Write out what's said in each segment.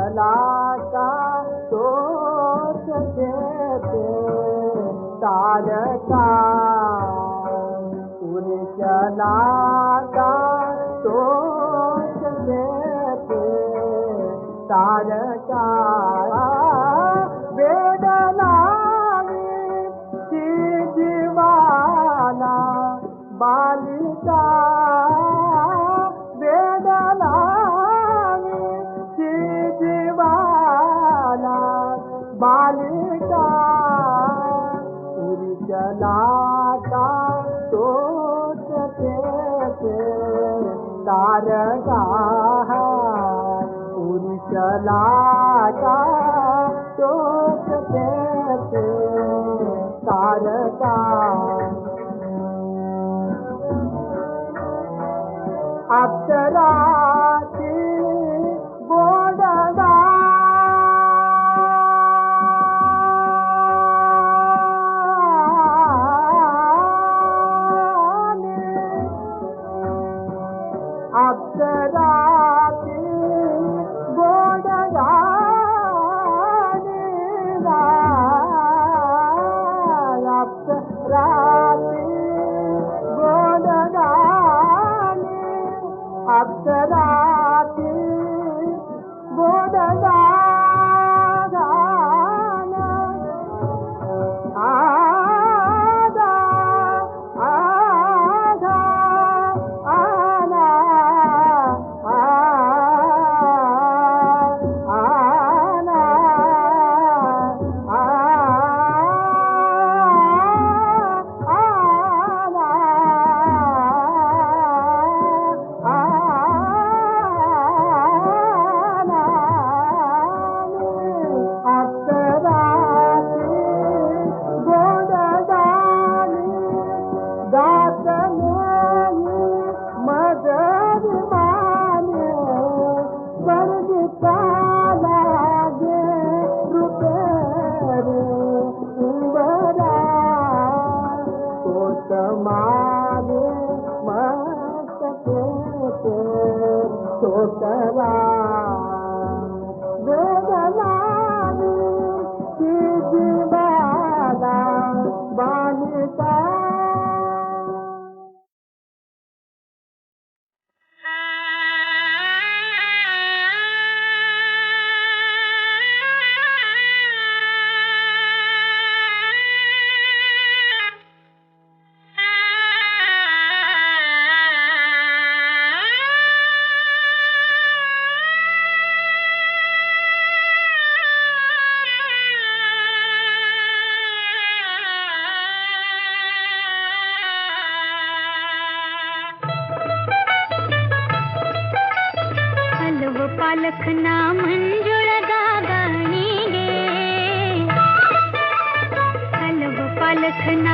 थका उना जना सोच थारक रखना मंजुळगा गाणी गे। पलख पलखना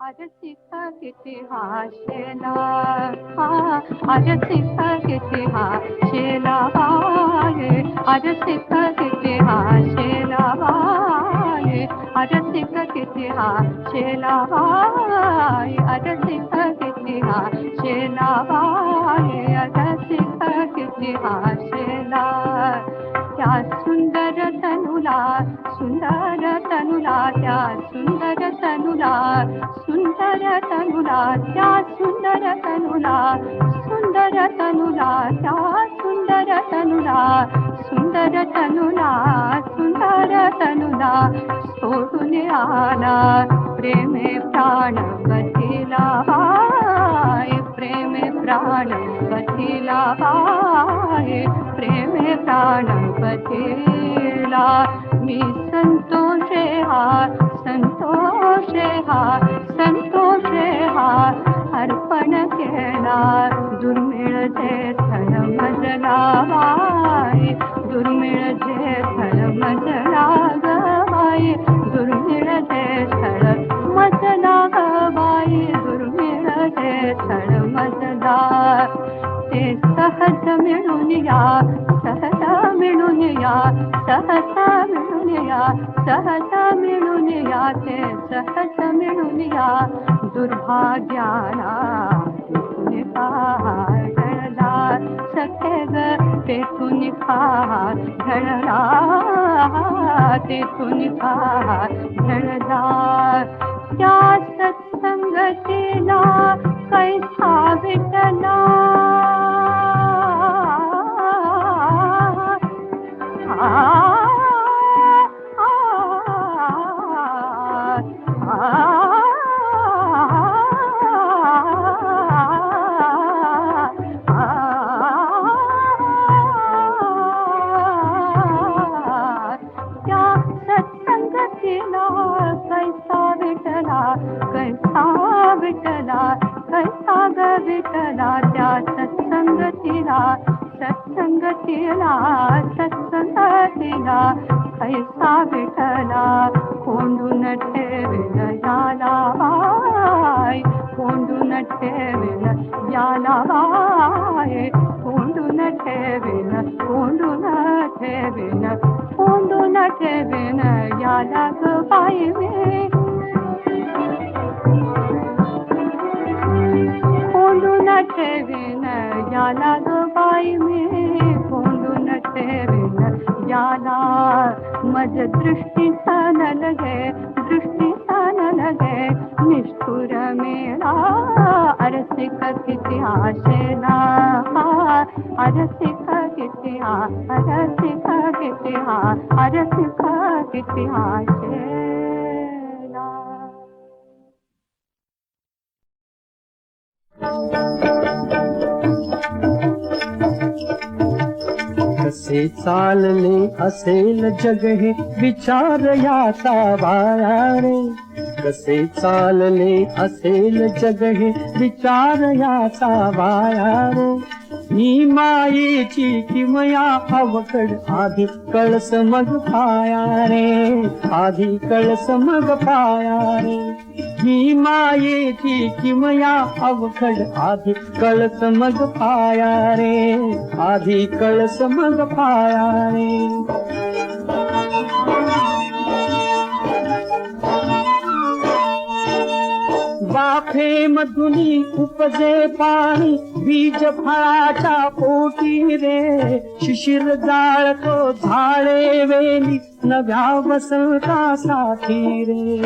आजसिका किती हा? शेला आजसिका किती हा? शेला आजसिका किती हा? शेला आजसिका किती हा? शेला आजसिका किती हा? शेला आजसिका किती हा? शेला त्या सुंदर तनुला सुंदर तनुला त्या सुंदर तनुला सुंदर तनुला त्या सुंदर तनुला सुंदर तनुला त्या सुंदर तनुला सुंदर तनुला सुंदर तनुला सोडून आला प्रेमे प्राण बथिला प्रेमे प्राण बथिला प्रेमे प्राण बथिला मी संतोषे हा संतोषे हा संतोषे हा अर्पण केला दुर्मिळ जे थळ मजला बाई दुर्मिळ जे थळ मजला ग बाई दुर्मिळ जे थळ मजला ग बाई दुर्मिळ जे थळ मजला ते सहज मिळून या, सहज मिळून या, सहज मिळून या, सहज मिळून या ते सहज मिळून या दुर्भाग्याला तेथून फार ढळला सखे ग तेथून फार ढळला तेथून कैसा विटला त्या कोंडून ठेवेल याला बाय कोंडून ठेवेल कोंडून ठेवेल कोंडून ठेवेल याला ग बाई मी कोंडून ठेवेन याला ग बाई मी कोंडून ठेवेन याला मज दृष्टी सन लगे दृष्टी निष्ठुर मेरा। आशेला अरसिक किती हा। अरसिक किती हा अरसिक किती आशेला कसे चालले असेल जग हे विचार याचा बाळा रे कसे चालले असेल जग हे विचार याचा वाया रे. ही मायेची किमया अवकड आधी कळस मग पाया रे. आधी कळस मग पाया रे. ही मायेची किमया अवघड आधी कळस मग पाया रे. आधी कळस मग पाया रे. वाफे मधुनी उपजे पाणी बीज फळाच्या पोटी रे. शिशिर जाळतो झाडे वेली नव्या वसंतासाठी रे.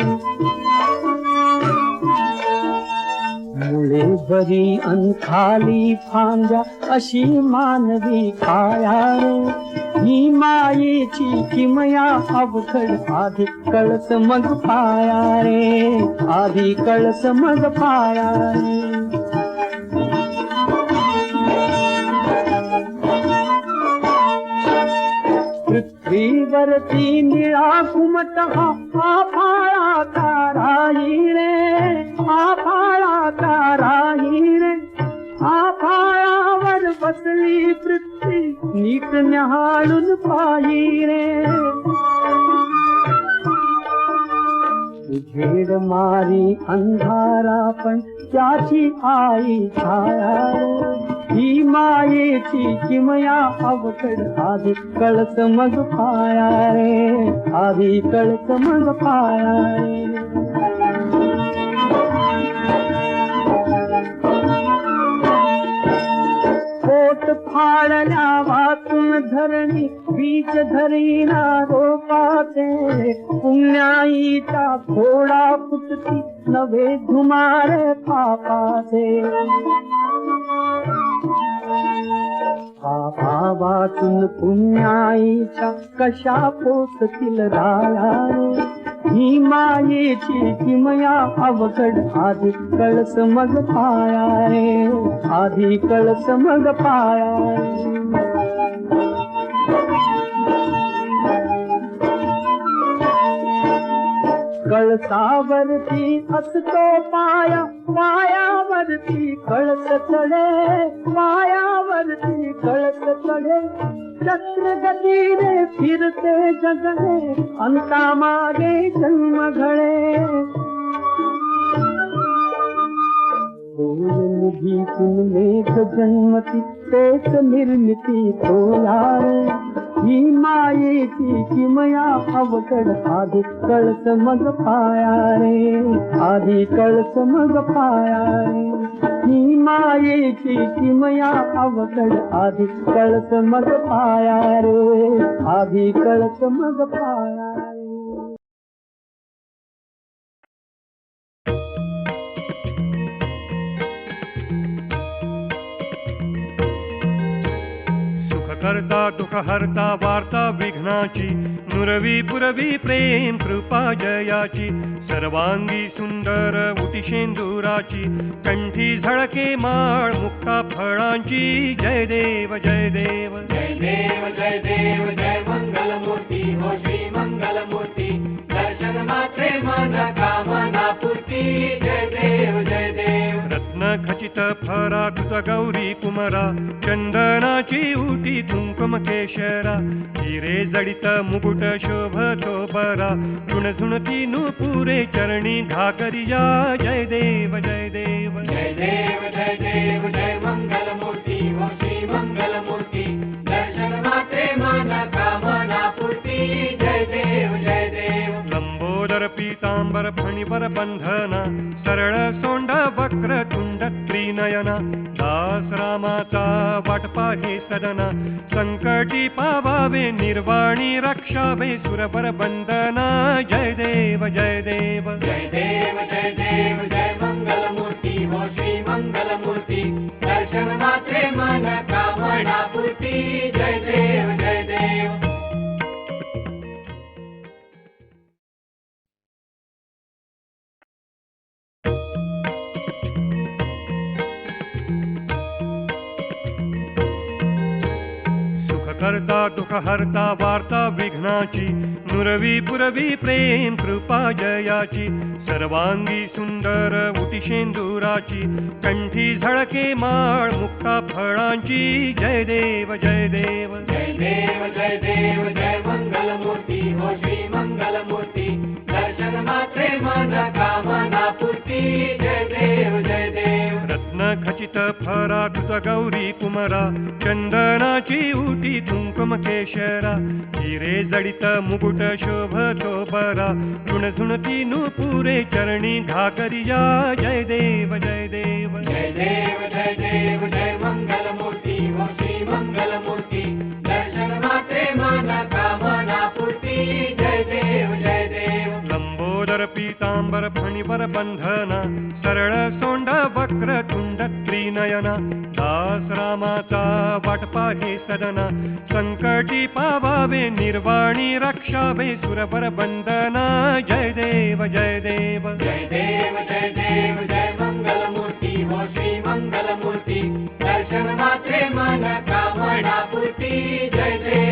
मुळे बरी अंखाली फांद्या अशी मानवी काळ्या रे ही मायेची किमया अवघड आधी कळस मग पाया रे. आधी कळस मग पाया रे. वर थी निरा कुमत तारा ही रे आफाळा तारा ही रे आफाळा वर बसली पृथ्वी नीत निहाळून पाही रे झेड मारी अंधारा पण चाची आई छाया रे. किमया अवकड आधी कळस मग पाया रे आधी कळस मग पाया रे पोट फाळल्या वाचून धरणी बीज धरीना रोपाचे पुण्याईचा घोडा फुटती नवे धुमार पापाचे पापा वाचून पुण्याईच्या कशा पोचतील राया ही मायेची किमया अवघड आधी कळस मग पाया रे आधी कळस मग पाया. कळसावरती असतो पाया पायावरती कळस चढे पायावरती कळस चढे. चक्र गतीने फिरते जगणे, अंता मागे जन्म घडे. निधीतून मेघ जन्मती तेच निर्मिती तो यार ही मायेची किमया अवकड आधी कळस मग पाया रे आधी कळस मग पाया रे ही मायेची किमया अवकड आधी कळस मग पाया रे आधी कळस मग पाया रे दुख हरता वार्ता विघ्नाची. नुरवी पुरवी प्रेम कृपा जयाची. सर्वांगी सुंदर उटिशेंदुराची कंठी झळके माळ मुक्ता फळांची. जय देव जय देव. जय देव जय देव, जय मंगल मूर्ती हो श्री मंगल गौरी कुमरा चंदनाची उटी कुंकुम केशरा हिरे जडित मुकुट शोभतो बरा झुण झुणती नुपुरे चरणी घाकरिया जय देव जय देव। जय देव जय देव जय मंगल मूर्ती हो श्री मंगल मूर्ती दर्शन मात्रे मन कामना पूर्ती जय देव जय देव। लंबोदर पीतांबर फणिवर बंधना सरळ वक्रतुण्डत्रिनयन दासरा माता वटपाठि सदना सङ्कटि पावावे निर्वाणी रक्षा वै सुरपरवन्दना जय देव। जय देव करता दुःख हरता वार्ता विघ्नाची. नुरवी पुरवी प्रेम कृपा जयाची. सर्वांगी सुंदर उटी शेंदुराची. कंठी झळके माळ मुक्ता फळांची. जय देव जय देव. जय देव जय देव जय मंगल मूर्ती हो श्री मंगल मूर्ती दर्शन मात्रे मन कामना पूर्ती. रत्न खचित गौरी कुमरा, चंदनाची उटी कुंकुम केशरा हिरे जडित मुकुट शोभतो बरा झुणझुणती नुपुरे चरणी घाकरिया जय देव जय देव। जय देव जय देव, जय मंगल। पीताम्बरवरबन्धन सरळ सोण्ड वक्र तुण्डत्रिनयन दासरा माता पटपा सदन संकटी पावावे निर्वाणी रक्षा वे जय देव जय देव। जय देव जय देव जय मङ्गलमूर्ति श्रीमङ्गलमूर्ति दर्शनमात्रे मन कामना पूर्ति। जय देव।